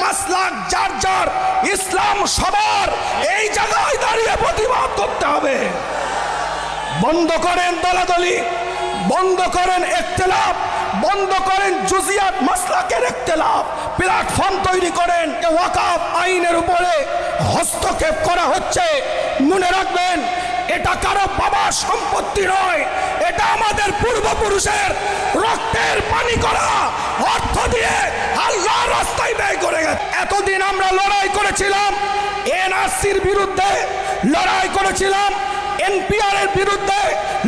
Maslak যার যার ইসলাম সবার, এই জায়গায় দাঁড়িয়ে প্রতিবাদ করতে হবে। বন্ধ করেন দলাদলি, বন্ধ করেন একতেলাপ বন্ধ করেন জুজিয়াত মাসলাকের একতেলাপ প্ল্যাটফর্ম তৈরি করেন ওয়াকাফ আইনের উপরে হস্তক্ষেপ করা হচ্ছে। মনে রাখবেন, এটা কারও বাবার সম্পত্তি নয়, এটা আমাদের পূর্বপুরুষের রক্তের পানি করা, অর্থ দিয়ে আল্লাহ রাস্তায় ব্যয় করে গেছে। এতদিন আমরা লড়াই করেছিলাম, এনআরসির বিরুদ্ধে লড়াই করেছিলাম এনপিআর এর বিরুদ্ধে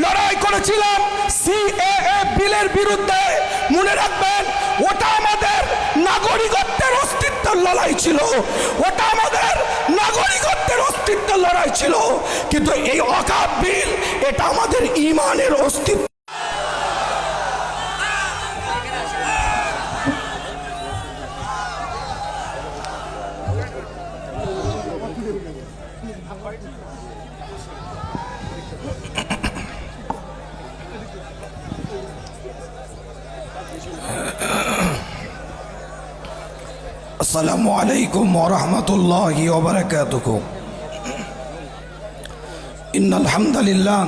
লড়াই করেছিলাম সিএএ বিলের বিরুদ্ধে। মনে রাখবেন, ওটা আমাদের নাগরিকত্বের অস্তিত্বের লড়াই ছিল। ওটা আমাদের নাগরিকত্বের অস্তিত্বের লড়াই ছিল। কিন্তু এই অকাপ বিল, এটা আমাদের ইমানের অস্তিত্ব। আসসালামু আলাইকুম ওরহমতুল্লাহ ওবরাকাতুহু ইন আলহামদুলিল্লাহ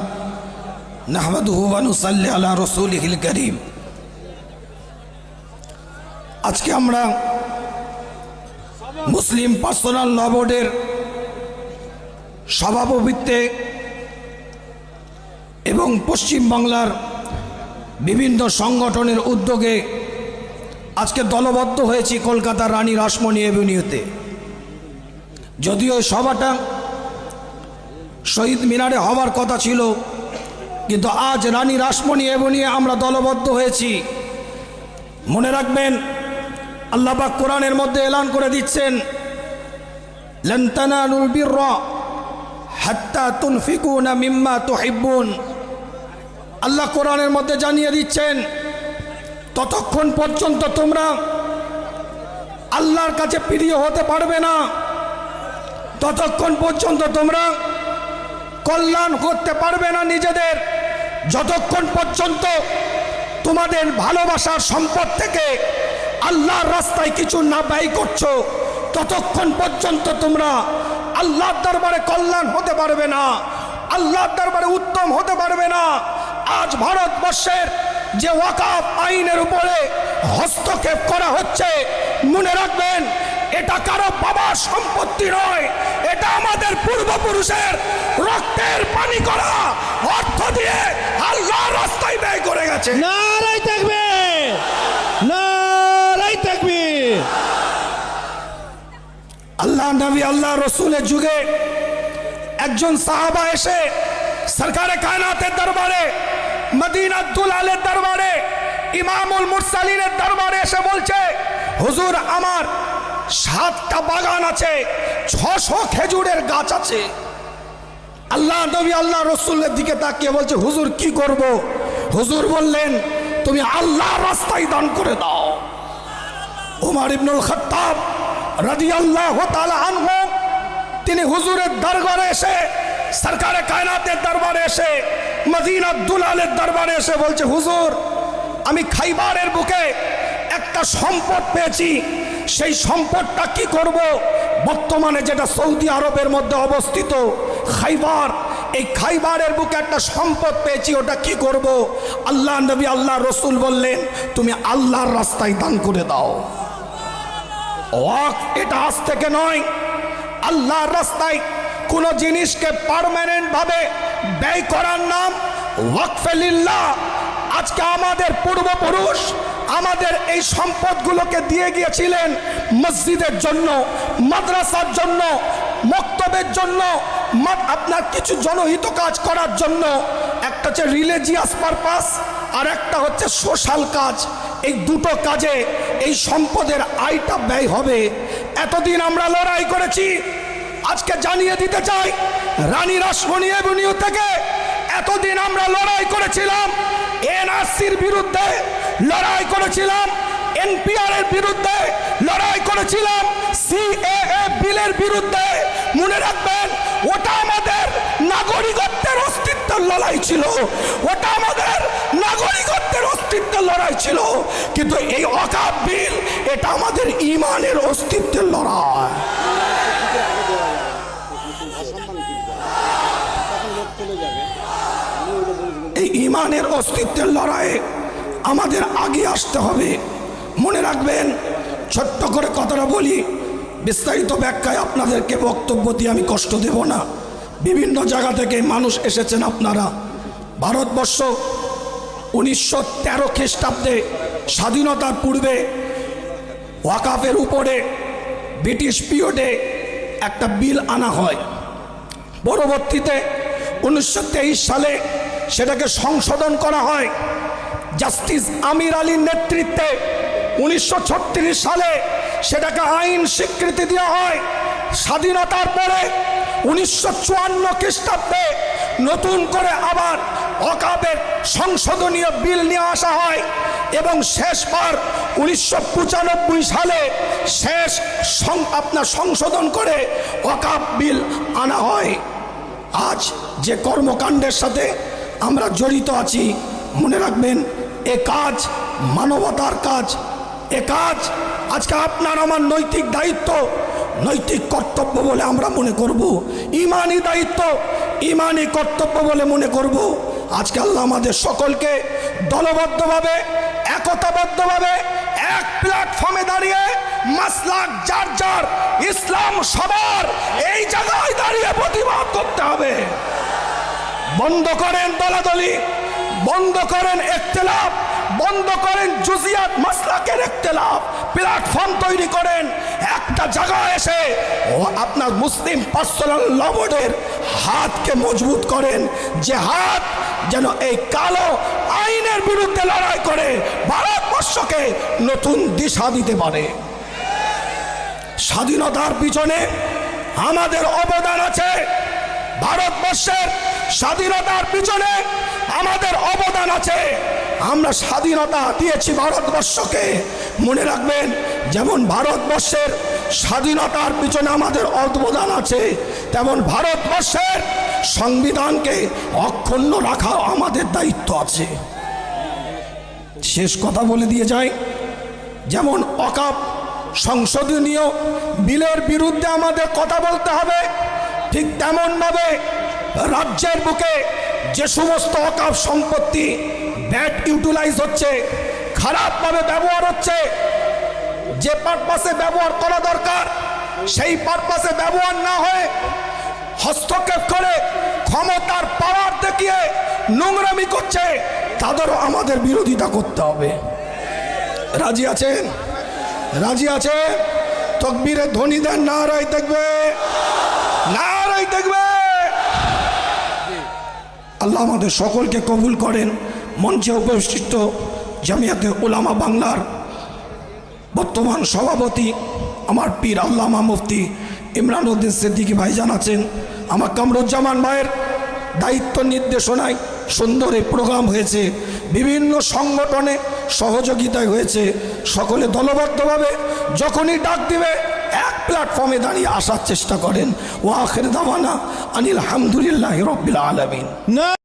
নাহমাদুহু ওয়া নুসাল্লি আলা রাসূলিহিল কারীম আজকে আমরা মুসলিম পার্সোনাল ল বোর্ডের সভাপতিত্বে এবং পশ্চিম বাংলার বিভিন্ন সংগঠনের উদ্যোগে আজকে দলবদ্ধ হয়েছি কলকাতার রানী রাসমণি এভিনিউতে। যদিও সভাটা শহীদ মিনারে হওয়ার কথা ছিল, কিন্তু আজ রানী রাসমণি এভিনিউ আমরা দলবদ্ধ হয়েছি। মনে রাখবেন আল্লাহবাক কোরআনের মধ্যে এলান করে দিচ্ছেন, লন্তানানুল বিররা হাত্তা তুনফিকুনা মিম্মা তুহিব্বুন। আল্লাহ কোরআনের মধ্যে জানিয়ে দিচ্ছেন, ততক্ষণ পর্যন্ত তোমরা আল্লাহর কাছে প্রিয় হতে পারবে না। ততক্ষণ পর্যন্ত তোমরা কল্যাণ করতে পারবে না নিজেদের। যতক্ষণ পর্যন্ত তোমাদের ভালোবাসার সম্পদ থেকে আল্লাহর রাস্তায় কিছু না ব্যয় করছ, ততক্ষণ পর্যন্ত তোমরা আল্লাহর দরবারে কল্যাণ হতে পারবে না। আল্লাহর দরবারে উত্তম হতে পারবে না। আজ ভারতবর্ষের যে ওয়াকাফ আইনের উপরে হস্তক্ষেপ করা হচ্ছে, মনে রাখবেন, এটা কারও বাবার সম্পত্তি নয়। এটা আমাদের পূর্বপুরুষের রক্তের পানি করা অর্থ দিয়ে আল্লাহ রাস্তায় ব্যয় করে গেছে। নারাই আল্লাহ নবী, আল্লাহ রসুলের যুগে একজন সাহাবা এসে সরকারে কায়নাতের দরবারে মদিনা দুলালের দরবারে, ইমামুল মুরসালিনের দরবারে এসে বলছে, হুজুর, আমার সাতটা বাগান আছে, ছশো খেজুরের গাছ আছে। আল্লাহ নবী, আল্লাহ রসুলের দিকে তাকিয়ে বলছে, হুজুর, কি করব? হুজুর বললেন, তুমি আল্লাহ রাস্তায় দান করে দাও। উমার ইবনুল খত্তাব তিনি হুজুরের দরবারে এসে, সরকারে কায়নাতের দরবারে এসে মদিনা দুলালের দরবারে এসে বলছে, হুজুর, আমি খাইবারের বুকে একটা সম্পদ পেয়েছি। সেই সম্পদটা কি করব? বর্তমানে যেটা সৌদি আরবের মধ্যে অবস্থিত, খাইবার, এই খাইবারের বুকে একটা সম্পদ পেয়েছি, ওটা কি করব? আল্লাহ নবী, আল্লাহ রসুল বললেন, তুমি আল্লাহর রাস্তায় দান করে দাও। ওয়াক, এটা আজ থেকে নয়। আল্লাহর রাস্তায় কোনো জিনিসকে পারমানেন্ট ভাবে ব্যয় করার নাম ওয়াকফেলিল্লাহ আজকে আমাদের পূর্বপুরুষ আমাদের এই সম্পদগুলোকে দিয়ে গিয়েছিলেন মসজিদের জন্য, মাদ্রাসার জন্য, মক্তবের জন্য আপনার কিছু জনহিত কাজ করার জন্য। একটা হচ্ছে রিলিজিয়াস পারপাস আর একটা হচ্ছে সোশ্যাল কাজ। এই দুটো কাজে এই সম্পদের আয়টা ব্যয় হবে। এতদিন আমরা লড়াই করেছি। আজকে জানিয়ে দিতে চাই, রানী রাসমণি এভিনিউ থেকে এতদিন আমরা লড়াই করেছিলাম, এনআরসির বিরুদ্ধে লড়াই করেছিলাম এনপিআর এর বিরুদ্ধে লড়াই করেছিলাম, সিএএ বিলের বিরুদ্ধে। মনে রাখবেন, ওটা আমাদের নাগরিকত্বের অস্তিত্বের লড়াই ছিল। ওটা আমাদের নাগরিকত্বের অস্তিত্ব অস্তিত্বের লড়াই ছিল। কিন্তু এই অকাপ বিল, এটা আমাদের ইমানের অস্তিত্বের লড়াই। এই ইমানের অস্তিত্বের লড়াইয়ে আমাদের আগে আসতে হবে। মনে রাখবেন, ছোট্ট করে কথাটা বলি, বিস্তারিত ব্যাখ্যায় আপনাদেরকে বক্তব্য দিয়ে আমি কষ্ট দেব না। বিভিন্ন জায়গা থেকে মানুষ এসেছেন আপনারা। ভারতবর্ষ উনিশশো তেরো খ্রিস্টাব্দে, স্বাধীনতার পূর্বে, ওয়াকাফের উপরে, ব্রিটিশ পিরিয়ডে একটা বিল আনা হয়। পরবর্তীতে উনিশশো তেইশ সালে সেটাকে সংশোধন করা হয়। জাস্টিস আমির আলীর নেতৃত্বে উনিশশো ছত্রিশ সালে সেটাকে আইন স্বীকৃতি দেওয়া হয়। স্বাধীনতার পরে উনিশশো চুয়ান্ন খ্রিস্টাব্দে নতুন করে আবার অকাবের সংশোধনীয় বিল নিয়ে আসা হয় এবং শেষবার উনিশশো পঁচানব্বই সালে শেষ আপনার সংশোধন করে অকাপ বিল আনা হয়। আজ যে কর্মকাণ্ডের সাথে আমরা জড়িত আছি, মনে রাখবেন, এ কাজ মানবতার কাজ, এ কাজ আজকে আপনার আমার নৈতিক দায়িত্ব, নৈতিক কর্তব্য বলে আমরা মনে করব। ইমানি দায়িত্ব, ইমানি কর্তব্য বলে মনে করব। আজকে আল্লাহ আমাদের সকলকে দলবদ্ধভাবে, একতাবদ্ধভাবে এক প্ল্যাটফর্মে দাঁড়িয়ে মাসলাক যার যার ইসলাম সবার এই জায়গায় দাঁড়িয়ে প্রতিবাদ করতে হবে। বন্ধ করেন দলাদলি, বন্ধ করেন একতেলাপ বন্ধ করেন জুজিয়াত মাসলাকের একতেলাপ প্ল্যাটফর্ম তৈরি করেন, একটা জায়গায় এসে আপনার মুসলিম পার্সোনাল লবডের হাতকে মজবুত করেন। যে হাত যেন এই কালো আইনের বিরুদ্ধে লড়াই করে ভারতবর্ষকে নতুন দিশা দিতে পারে। স্বাধীনতার পিছনে আমাদের অবদান আছে। ভারতবর্ষের স্বাধীনতার পিছনে আমাদের অবদান আছে। আমরা স্বাধীনতা দিয়েছি ভারতবর্ষকে। মনে রাখবেন, যেমন ভারতবর্ষের স্বাধীনতার পিছনে আমাদের অবদান আছে। তেমন ভারতবর্ষের সংবিধানকে অক্ষুণ্ণ রাখা আমাদের দায়িত্ব আছে। শেষ কথা বলে দিয়ে যায় যেমন অকাপ সংশোধনীয় বিলের বিরুদ্ধে আমাদের কথা বলতে হবে, ঠিক তেমনভাবে রাজ্যের বুকে যে সমস্ত অকাপ সম্পত্তি ব্যাড ইউটিলাইজ হচ্ছে, খারাপভাবে ব্যবহার হচ্ছে যে পারপাসে ব্যবহার করা দরকার, সেই পারপাসে ব্যবহার না হয়ে হস্তক্ষেপ করে ক্ষমতার পাওয়ার দেখিয়ে নোংরামি করছে, তাদেরও আমাদের বিরোধিতা করতে হবে। রাজি আছেন? রাজি আছে তকবীরে ধ্বনি দেন না রাই দেখবে। না রাই দেখবে। আল্লাহ আমাদের সকলকে কবুল করেন। মঞ্চে উপস্থিত জামিয়াতে ওলামা বাংলার বর্তমান সভাপতি আমার পীর আল্লামা মুফতি ইমরান উদ্দিন সিদ্দিকি ভাই জানাচ্ছেন, আমার কামরুজ্জামান ভাইয়ের দায়িত্ব নির্দেশনায় সুন্দর এই প্রোগ্রাম হয়েছে। বিভিন্ন সংগঠনে সহযোগিতায় হয়েছে। সকলে দলবদ্ধভাবে যখনই ডাক দিবে, এক প্ল্যাটফর্মে দাঁড়িয়ে আসার চেষ্টা করেন। ও আখের দাওয়ানা আনিল হামদুলিল্লাহ রব্বিল আলমিন।